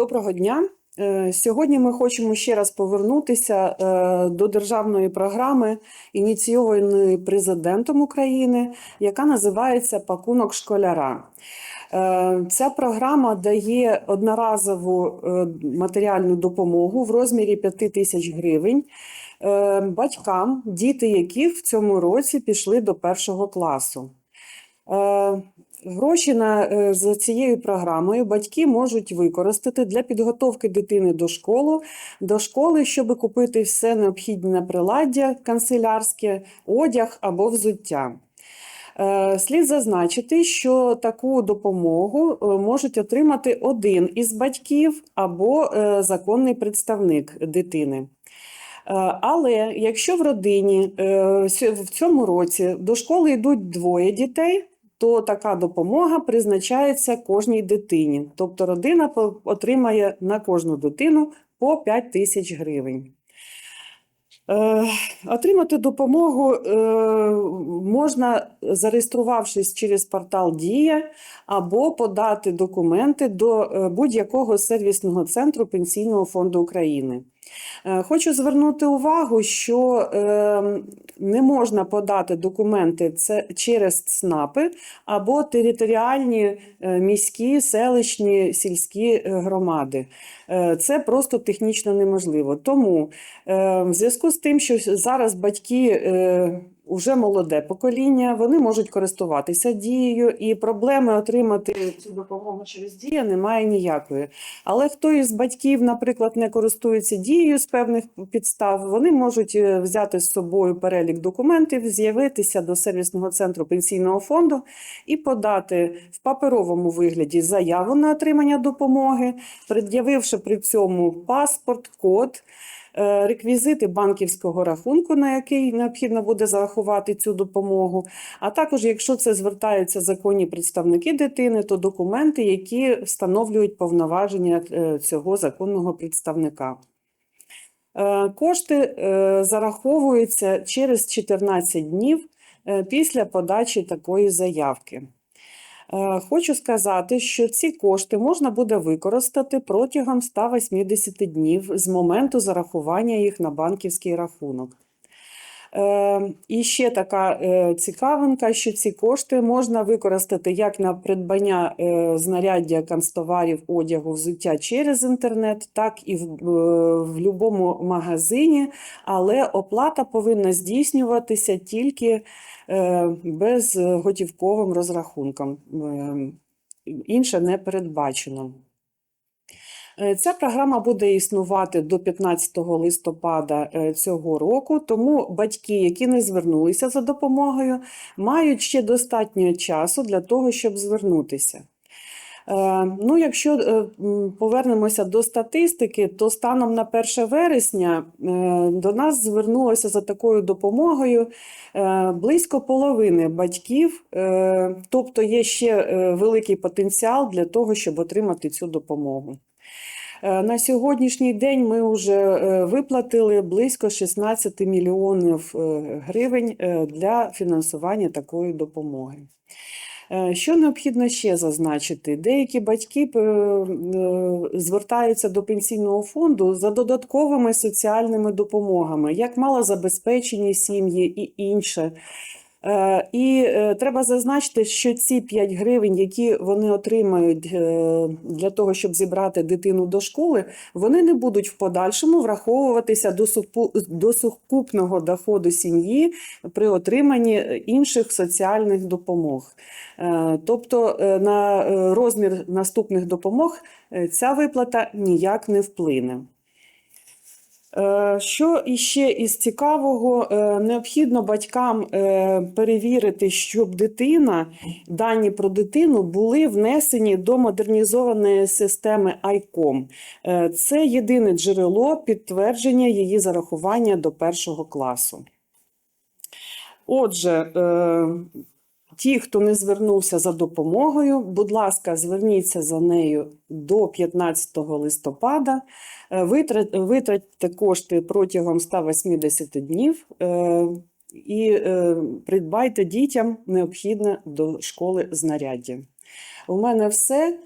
Доброго дня. Е, Сьогодні ми хочемо ще раз повернутися е, до державної програми, ініційованої президентом України, яка називається Пакунок школяра. Е, Ця програма дає одноразову матеріальну допомогу в розмірі 5 тисяч гривень батькам, діти яких в цьому році пішли до першого класу. Е, Гроші на, е, за цією програмою батьки можуть використати для підготовки дитини до школи, до школи, щоб купити все необхідне приладдя канцелярське, одяг або взуття. Е, Слід зазначити, що таку допомогу можуть отримати один із батьків або законний представник дитини. Але якщо в родині в цьому році до школи йдуть двоє дітей, то така допомога призначається кожній дитині. Тобто родина отримає на кожну дитину по 5 тисяч гривень. Е, Отримати допомогу е, можна, зареєструвавшись через портал Дія або подати документи до е, будь-якого сервісного центру Пенсійного фонду України. Хочу звернути увагу, що не можна подати документи через ЦНАПи або територіальні міські, селищні, сільські громади. Це просто технічно неможливо. Тому в зв'язку з тим, що зараз батьки е, вже молоде покоління, вони можуть користуватися дією, і проблеми отримати цю допомогу через дію немає ніякої. Але хто із батьків, наприклад, не користується дією з певних підстав, вони можуть е, взяти з собою перелік документів, з'явитися до сервісного центру пенсійного фонду і подати в паперовому вигляді заяву на отримання допомоги, пред'явивши при цьому паспорт, код. Е, Реквізити банківського рахунку, на який необхідно буде зарахувати цю допомогу. А також, якщо це звертаються законні представники дитини, то документи, які встановлюють повноваження е, цього законного представника. Е, Кошти зараховуються через 14 днів після подачі такої заявки. Е, Хочу сказати, що ці кошти можна буде використати протягом 180 днів з моменту зарахування їх на банківський рахунок. Е, І ще така е, цікавинка, що ці кошти можна використати як на придбання е, знаряддя, канцтоварів, одягу, взуття через інтернет, так і в, е, будь-якому магазині, але оплата повинна здійснюватися тільки е, безготівковим розрахунком. Е, Інше не передбачено. Е, Ця програма буде існувати до 15 листопада е, цього року, тому батьки, які не звернулися за допомогою, мають ще достатньо часу для того, щоб звернутися. Е, Ну, якщо повернемося до статистики, то станом на 1 вересня до нас звернулося за такою допомогою близько половини батьків, тобто є ще великий потенціал для того, щоб отримати цю допомогу. Е, На сьогоднішній день ми вже е, виплатили близько 16 мільйонів е, гривень для фінансування такої допомоги. Що необхідно ще зазначити? Деякі батьки звертаються до пенсійного фонду за додатковими соціальними допомогами, як малозабезпечені сім'ї і інше. Е, І е, треба зазначити, що ці 5 гривень, які вони отримають е, для того, щоб зібрати дитину до школи, вони не будуть в подальшому враховуватися до сукупного доходу сім'ї при отриманні інших соціальних допомог. Тобто на розмір наступних допомог ця виплата ніяк не вплине. Е, Що іще із цікавого, Е, необхідно батькам е, перевірити, щоб дитина, дані про дитину були внесені до модернізованої системи ICOM. Це єдине джерело підтвердження її зарахування до першого класу. Отже, ті, хто не звернувся за допомогою, будь ласка, зверніться за нею до 15 листопада. Е, Витратьте кошти протягом 180 днів е, і е, придбайте дітям необхідне до школи знаряддя. У мене все.